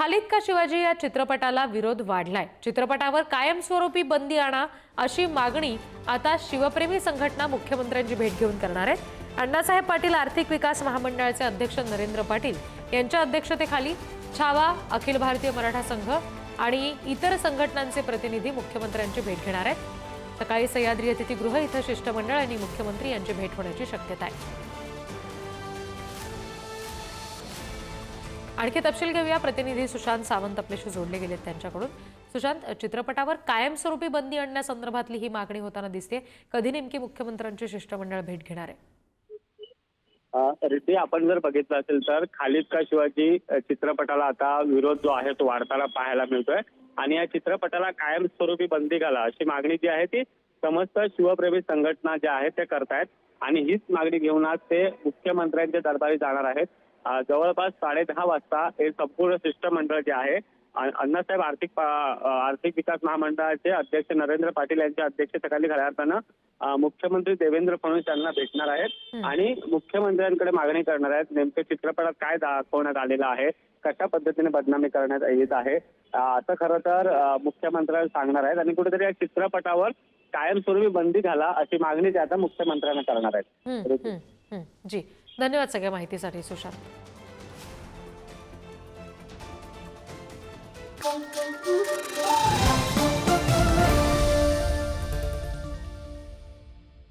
खालिद का शिवाजी या चित्रपटाला विरोध वाढलाय. चित्रपटावर कायमस्वरूपी बंदी आणा अशी मागणी आता शिवप्रेमी संघटना मुख्यमंत्र्यांची भेट घेऊन करणार आहेत. अण्णासाहेब पाटील आर्थिक विकास महामंडळाचे अध्यक्ष नरेंद्र पाटील यांच्या अध्यक्षतेखाली छावा अखिल भारतीय मराठा संघ आणि इतर संघटनांचे प्रतिनिधी मुख्यमंत्र्यांची भेट घेणार आहेत. सकाळी सह्याद्री अतिथीगृह इथं शिष्टमंडळ आणि मुख्यमंत्री यांची भेट होण्याची शक्यता आहे. आणखी तपशील घेऊया. प्रतिनिधी सुशांत सावंत आपल्याशी जोडले गेलेत त्यांच्याकडून. सुशांत चित्रपटावर कायमस्वरूपी बंदी आणण्यासंदर्भातली ही मागणी होताना दिसते कधी नेमकी मुख्यमंत्र्यांची शिष्टमंडळ भेट घेणार आहे? रिती आपण जर बघितलं असेल तर खालिद का शिवाजी चित्रपटाला आता विरोध जो आहे तो वाढताना पाहायला मिळतोय. आणि या चित्रपटाला कायमस्वरूपी बंदी घाला अशी मागणी जी आहे ती समस्त शिवप्रेमी संघटना ज्या आहेत त्या करतायत. आणि हीच मागणी घेऊन आज ते मुख्यमंत्र्यांच्या दरबारी जाणार आहेत. जवळपास साडे दहा वाजता हे संपूर्ण शिष्टमंडळ जे आहे अण्णासाहेब आर्थिक आर्थिक विकास महामंडळाचे अध्यक्ष नरेंद्र पाटील यांच्या अध्यक्षतेखाली खऱ्या अर्थानं मुख्यमंत्री देवेंद्र फडणवीस यांना भेटणार आहेत आणि मुख्यमंत्र्यांकडे मागणी करणार आहेत नेमके चित्रपटात काय दाखवण्यात आलेलं आहे कशा पद्धतीने बदनामी करण्यात येत आहे असं खरं तर मुख्यमंत्र्यांना सांगणार आहेत आणि कुठेतरी या चित्रपटावर कायमस्वरूपी बंदी घाला अशी मागणी ते आता मुख्यमंत्र्यांना करणार आहेत. जी धन्यवाद सगळ्या माहितीसाठी सुशांत.